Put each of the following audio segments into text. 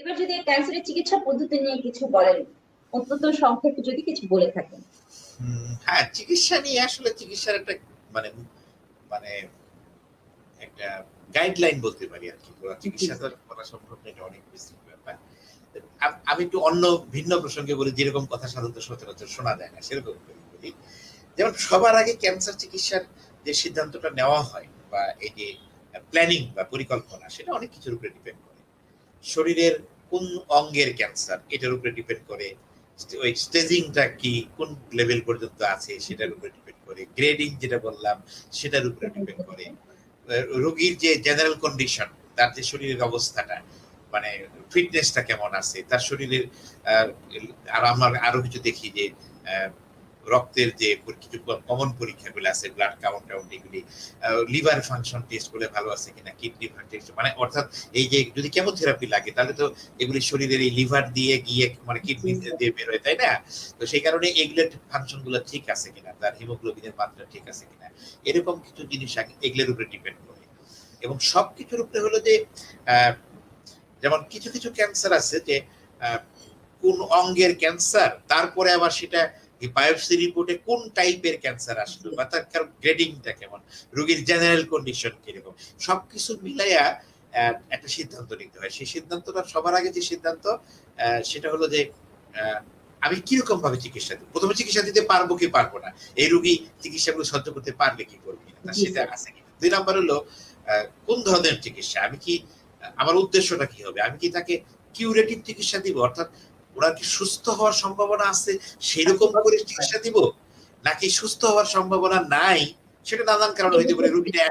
এবার যদি ক্যান্সারের চিকিৎসা পদ্ধতি নিয়ে কিছু বলেন, অত্যন্ত সংক্ষেপে যদি কিছু বলে থাকেন। হ্যাঁ চিকিৎসা নিয়ে আসলে চিকিৎসার একটা মানে মানে একটা গাইডলাইন বলতে পারি আর কি। চিকিৎসা তো করা সম্ভব না অনেক বিস্তৃত ব্যাপার। আমি একটু অন্য, ভিন্ন প্রসঙ্গে বলি, যেরকম কথা সাধারণত সচরাচর শোনা যায় না, সেরকম বলি। যেমন সবার আগে ক্যান্সার চিকিৎসার যে সিদ্ধান্তটা নেওয়া হয় বা এই যে প্ল্যানিং বা পরিকল্পনা, সেটা অনেক কিছুর উপরে ডিপেন্ড করে। শরীরের কোন অঙ্গের ক্যান্সার এটার উপরে ডিপেন্ড করে ওই স্টেজিংটা কি? কোন লেভেল পর্যন্ত আছে? সেটার উপরে ডিপেন্ড করে। গ্রেডিং যেটা বললাম, সেটার উপরে ডিপেন্ড করে। রোগীর যে জেনারেল কন্ডিশন তার যে শরীরের অবস্থাটা মানে ফিটনেসটা কেমন আছে? তার শরীরের আর আমরা আরও কিছু দেখি যে রক্তের যে কিছু কমন পরীক্ষাগুলো আছে ব্লাড কাউন্ট টাউন্ট এগুলি লিভার ফাংশন টেস্ট করে ভালো আছে কিনা কিডনি টেস্ট মানে অর্থাৎ এই যে যদি কেমোথেরাপি লাগে তাহলে তো এগুলি শরীরের এই লিভার দিয়ে গিয়ে মানে কিডনি দিয়ে বেরোয় তাই না? তো সেই কারণে এগুলোর ফাংশনগুলো ঠিক আছে কিনা তার হিমোগ্লোবিনের মাত্রা ঠিক আছে কিনা এরকম কিছু জিনিস এগুলোর উপরে ডিপেন্ড করে। এবং সব কিছুর উপরে হলো যে আহ, যেমন কিছু কিছু ক্যান্সার আছে যে কোন অঙ্গের ক্যান্সার তারপরে আবার সেটা বায়োপসি রিপোর্টে কোন টাইপের ক্যান্সার আসলো বা তার গ্রেডিংটা কেমন রোগীর জেনারেল কন্ডিশন কীরকম সবকিছু মিলাইয়া একটা সিদ্ধান্ত নিতে হয়। সেই সিদ্ধান্তটা সবার আগে যে সিদ্ধান্ত সেটা হলো যে আমি কীরকম ভাবে চিকিৎসা দিব? প্রথমে চিকিৎসা দিতে পারব কি পারব না? এই রোগী চিকিৎসাগুলো সহ্য করতে পারবে কি করবে না? সেটা আছে কি দুই নাম্বার হলো আহ, কোন ধরনের চিকিৎসা? আমি কি আমার উদ্দেশ্যটা কি হবে? আমি কি তাকে কিউরেটিভ চিকিৎসা দিব? অর্থাৎ ওরা কি সুস্থ হওয়ার সম্ভাবনা আছে? সেরকম করে চিকিৎসা দিব? নাকি সুস্থ হওয়ার সম্ভাবনা নাই? সেটা নানান কারণ হইতে পারে। রোগীটা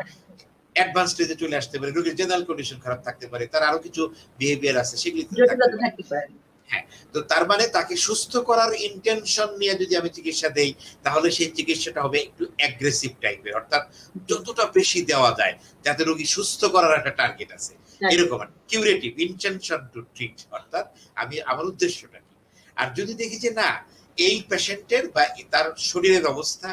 অ্যাডভান্স স্টেজে চলে আসতে পারে। রোগীর জেনারেল কন্ডিশন খারাপ থাকতে পারে। তার আরও কিছু বিহেভিয়ার আছে সেগুলি থাকতে পারে। পারে। তো তার মানে তাকে সুস্থ করার ইন্টেনশন নিয়ে যদি আমি চিকিৎসা দেই তাহলে সেই চিকিৎসাটা হবে একটু অ্যাগ্রেসিভ টাইপের অর্থাৎ যতটা বেশি দেওয়া যায় যাতে রোগী সুস্থ করার একটা টার্গেট আছে। এরকম কিউরেটিভ ইন্টেনশন টু ট্রিট অর্থাৎ আমি আমার উদ্দেশ্যটা কি? আর যদি দেখি যে না, এই পেশেন্টের বা তার শরীরের অবস্থা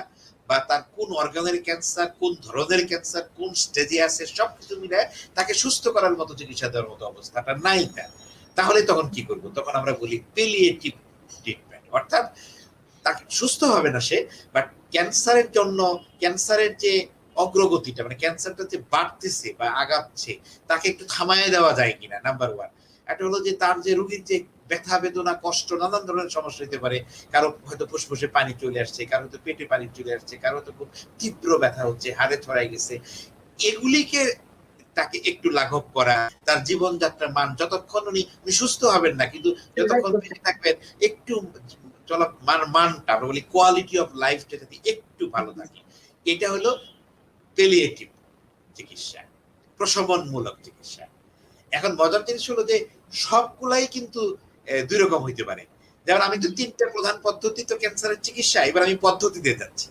বা তার কোন অর্গানের ক্যান্সার কোন ধরনের ক্যান্সার কোন স্টেজে আছে, সবকিছু মিলে তাকে সুস্থ করার মতো চিকিৎসা দেওয়ার মতো অবস্থাটা নাই তার। তাহলে তখন কি করব? তখন আমরা বলি পেলিয়েটিভ ট্রিটমেন্ট অর্থাৎ তাকে সুস্থ হবে না সে বাট ক্যান্সারের জন্য ক্যান্সারের যে অগ্রগতিটা মানে ক্যান্সারটা যে বাড়তেছে বা আগাচ্ছে তাকে একটু থামায় দেওয়া যায় কিনা নাম্বার ওয়ান একটা হলো যে তার যে রোগীর যে ব্যথা বেদনা কষ্ট নানান ধরনের সমস্যা হতে পারে কারও হয়তো ফুসফুসে পানি চলে আসছে কারও হয়তো পেটে পানি চলে আসছে কারও হয়তো খুব তীব্র ব্যথা হচ্ছে হাড়ে ছড়াই গেছে। এগুলিকে তাকে একটু লাঘব করা তার জীবনযাত্রার মান যতক্ষণ উনি উনি সুস্থ হবেন না কিন্তু যতক্ষণ বেঁচে থাকবেন একটু চলা মান মানটা আমরা বলি কোয়ালিটি অফ লাইফটা যাতে একটু ভালো থাকে। এটা হলো পেলিয়েটিভ চিকিৎসা প্রশমনমূলক চিকিৎসা। এখন মজার জিনিস হলো যে সবগুলাই কিন্তু দুই রকম হইতে পারে। যেমন আমি তো তিনটা প্রধান পদ্ধতি তো ক্যান্সারের চিকিৎসা এবার আমি পদ্ধতিতে যাচ্ছি।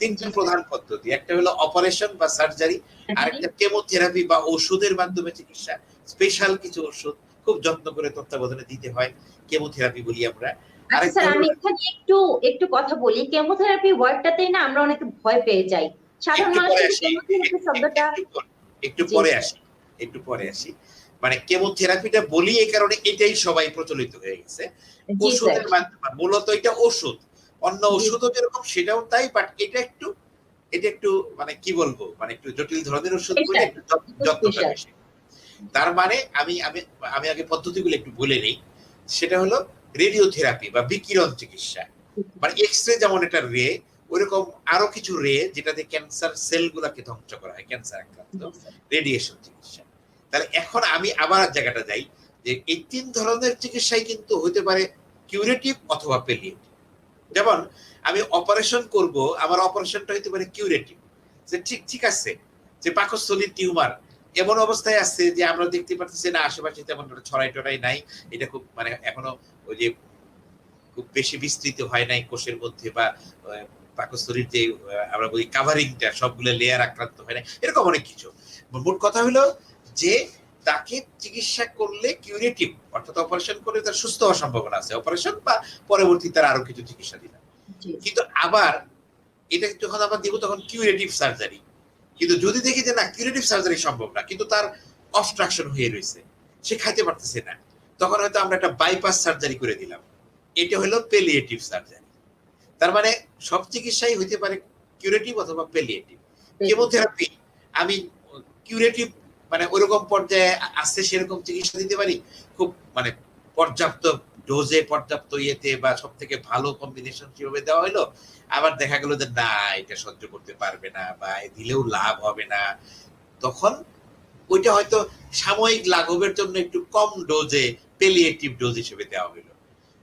তিনটা প্রধান পদ্ধতি একটা হলো অপারেশন বা সার্জারি আরেকটা কেমোথেরাপি বা ওষুধের মাধ্যমে চিকিৎসা। স্পেশাল কিছু ওষুধ খুব যত্ন করে তত্ত্বাবধানে দিতে হয় কেমোথেরাপি বলি আমরা। আচ্ছা আমি এখানে একটু একটু কথা বলি। কেমোথেরাপি ওয়ার্ডটাতেই না আমরা অনেকে ভয় পেয়ে যাই। সাধারণ একটু পরে আসি। শব্দটা একটু পর- আসি একটু পরে আসি। মানে কেমোথেরাপিটা বলি এই কারণে এটাই সবাই প্রচলিত হয়ে গেছে। ওষুধের মাধ্যমে মূলত এটা ওষুধ। অন্য ওষুধও যেরকম সেটাও তাই বাট এটা একটু এটা একটু মানে কি বলব মানে একটু জটিল ধরনের ওষুধ বলে একটু যত্নটা বেশি। তার মানে আমি আমি আমি আগে পদ্ধতিগুলো একটু বলে নেই। সেটা হলো রেডিওথেরাপি বা বিকিরণ চিকিৎসা। মানে এক্স রে যেমন একটা রে ওইরকম আরও কিছু রে যেটাতে ক্যান্সার সেল গুলাকে ধ্বংস করা হয় ক্যান্সার আক্রান্ত রেডিয়েশন চিকিৎসা। তাহলে এখন আমি আবার জায়গাটা যাই যে এই তিন ধরনের চিকিৎসাই কিন্তু হতে পারে কিউরেটিভ অথবা পেলিয়েটিভ যেমন আমি অপারেশন করব আমার অপারেশনটা হতে পারে কিউরেটিভ যে ঠিক ঠিক আছে যে পাকস্থলীর টিউমার এমন অবস্থায় আছে যে আমরা দেখতে পাচ্ছি না আশেপাশে তেমন ছড়াই টড়াই নাই। এটা খুব মানে এখনও ওই যে খুব বেশি বিস্তৃত হয় নাই কোষের মধ্যে বা পাকস্থলীর যে আমরা বলি কাভারিংটা সবগুলো লেয়ার আক্রান্ত হয় না এরকম অনেক কিছু। মোট কথা হলো যে তাকে চিকিৎসা করলে কিউরেটিভ অর্থাৎ অপারেশন করলে তার সুস্থ হওয়ার সম্ভাবনা আছে। অপারেশন বা পরবর্তী তার আরও কিছু চিকিৎসা দিলাম কিন্তু আবার এটা যখন আবার দিব তখন কিউরেটিভ সার্জারি কিন্তু যদি দেখি যে না কিউরেটিভ সার্জারি সম্ভব না কিন্তু তার অবস্ট্রাকশন হয়ে রয়েছে সে খাইতে পারতেছে না তখন হয়তো আমরা একটা বাইপাস সার্জারি করে দিলাম। এটা হলো পেলিয়েটিভ সার্জারি তার মানে সব চিকিৎসাই হইতে পারে কিউরেটিভ অথবা পেলিয়েটিভ কেমোথেরাপি আমি কিউরেটিভ মানে ওইরকম পর্যায়ে আসছে সেরকম চিকিৎসা দিতে পারি? খুব মানে পর্যাপ্ত ডোজে পর্যাপ্ত ইয়েতে বা সব থেকে ভালো কম্বিনেশন কীভাবে দেওয়া হলো আবার দেখা গেল যে না এটা সহ্য করতে পারবে না বা দিলেও লাভ হবে না। তখন ওইটা হয়তো সাময়িক লাঘবের জন্য একটু কম ডোজে পেলিয়েটিভ ডোজ হিসেবে দেওয়া হলো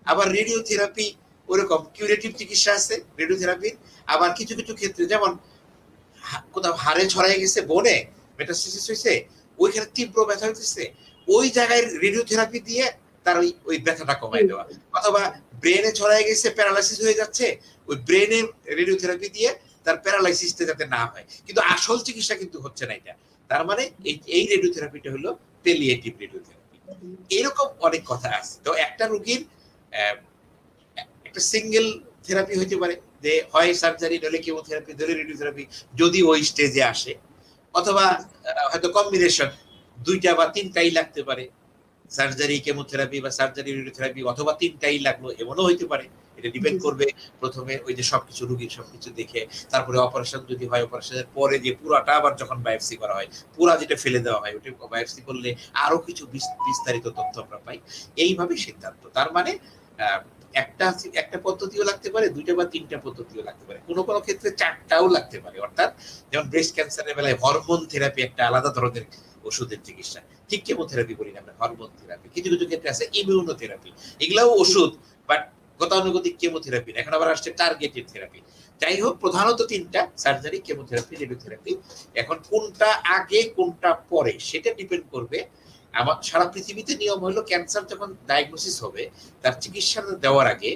আবার রেডিওথেরাপি ওরকম কিউরেটিভ চিকিৎসা আছে রেডিওথেরাপির আবার কিছু কিছু ক্ষেত্রে যেমন কোথাও হাড়ে ছড়াই গেছে বনে মেটাস্টেসিস হয়েছে, ওইখানে তীব্র ব্যথা হইতেছে, ওই জায়গায় রেডিওথেরাপি দিয়ে তার ওই ওই ব্যথাটা কমাই দেওয়া। অথবা ব্রেনে ছড়াই গেছে প্যারালাইসিস হয়ে যাচ্ছে, ওই ব্রেনে রেডিওথেরাপি দিয়ে তার প্যারালাইসিসটা যাতে না হয়। কিন্তু আসল চিকিৎসা কিন্তু হচ্ছে না এটা। তার মানে এই রেডিওথেরাপিটা হলো পেলিয়েটিভ রেডিওথেরাপি এরকম অনেক কথা আছে। তো একটা রোগীর একটা সিঙ্গেল থেরাপি হইতে পারে যে হয় সার্জারি নলে কেমোথেরাপি নলে রেডিওথেরাপি যদি ওই স্টেজে আসে। অথবা হয়তো কম্বিনেশন দুইটা বা তিনটাই লাগতে পারে। সার্জারি কেমোথেরাপি বা সার্জারি রেডিওথেরাপি অথবা তিনটাই লাগল এমনও হইতে পারে। এটা ডিপেন্ড করবে প্রথমে ওই যে সবকিছু রুগীর সবকিছু দেখে। তারপরে অপারেশন যদি হয় অপারেশনের পরে যে পুরাটা আবার যখন বায়োপসি করা হয় পুরা যেটা ফেলে দেওয়া হয় ওটা বায়োপসি করলে আরও কিছু বিস্তারিত তথ্য আমরা পাই। এইভাবে সিদ্ধান্ত। তার মানে আহ, একটা একটা পদ্ধতিও লাগতে পারে, দুইটা বা তিনটা পদ্ধতিও লাগতে পারে। কোনো কোনো ক্ষেত্রে চারটাও লাগতে পারে। অর্থাৎ যেমন ব্রেস্ট ক্যান্সারের বেলায় হরমোন থেরাপি একটা আলাদা ধরনের ওষুধের চিকিৎসা। ঠিক কেমোথেরাপি বলি না আমরা হরমোন থেরাপি কিছু কিছু ক্ষেত্রে আছে ইমিউনোথেরাপি এগুলাও ওষুধ বাট গতানুগতিক কেমোথেরাপি এখন আবার আসছে টার্গেটেড থেরাপি যাই হোক, প্রধানত তিনটা সার্জারি কেমোথেরাপি রেডিওথেরাপি এখন কোনটা আগে, কোনটা পরে, সেটা ডিপেন্ড করবে আমার, সারা পৃথিবীতে নিয়ম হলো ক্যান্সার যখন ডায়াগনোসিস হবে, তার চিকিৎসা দেওয়ার আগে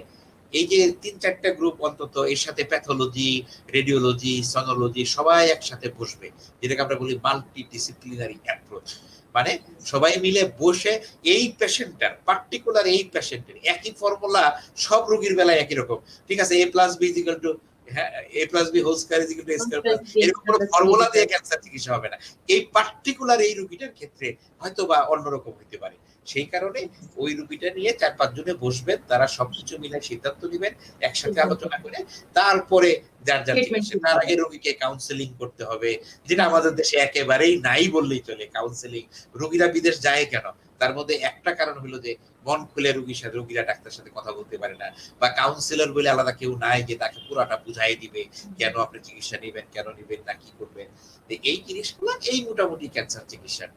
এই যে তিন চারটা গ্রুপ অন্তত, এর সাথে প্যাথোলজি রেডিওলজি সনোলজি সবাই একসাথে বসবে, যেটাকে আমরা বলি মাল্টি ডিসিপ্লিনারি অ্যাপ্রোচ মানে সবাই মিলে বসে এই পেশেন্টটার পার্টিকুলার এই পেশেন্টের একই ফর্মুলা সব রোগীর বেলায় একই রকম। ঠিক আছে এ প্লাস বি টু হ্যাঁ A plus B whole square is equal to square plus এরকম কোনো ফর্মুলা দিয়ে ক্যান্সার চিকিৎসা হবে না। এই পার্টিকুলার এই রোগীটার ক্ষেত্রে হয়তো বা অন্যরকম হতে পারে। সেই কারণে ওই রুগীটা নিয়ে চার বসবেন তারা সবকিছু মিলে সিদ্ধান্ত নেবেন একসাথে আলোচনা করে তারপরে যার যার চিকিৎসা তার আগে রোগীকে কাউন্সেলিং করতে হবে যেটা আমাদের দেশে একেবারেই নাই বললেই চলে কাউন্সেলিং রোগীরা বিদেশ যায় কেন? তার মধ্যে একটা কারণ হলো যে মন খুলে রুগীর সাথে, রুগীরা ডাক্তার সাথে কথা বলতে পারে না। বা কাউন্সিলর বলে আলাদা কেউ নাই যে তাকে পুরাটা বুঝাই দিবে, কেন আপনি চিকিৎসা নেবেন, কেন নেবেন না, কি করবেন। এই জিনিসগুলো, এই মোটামুটি ক্যান্সার চিকিৎসার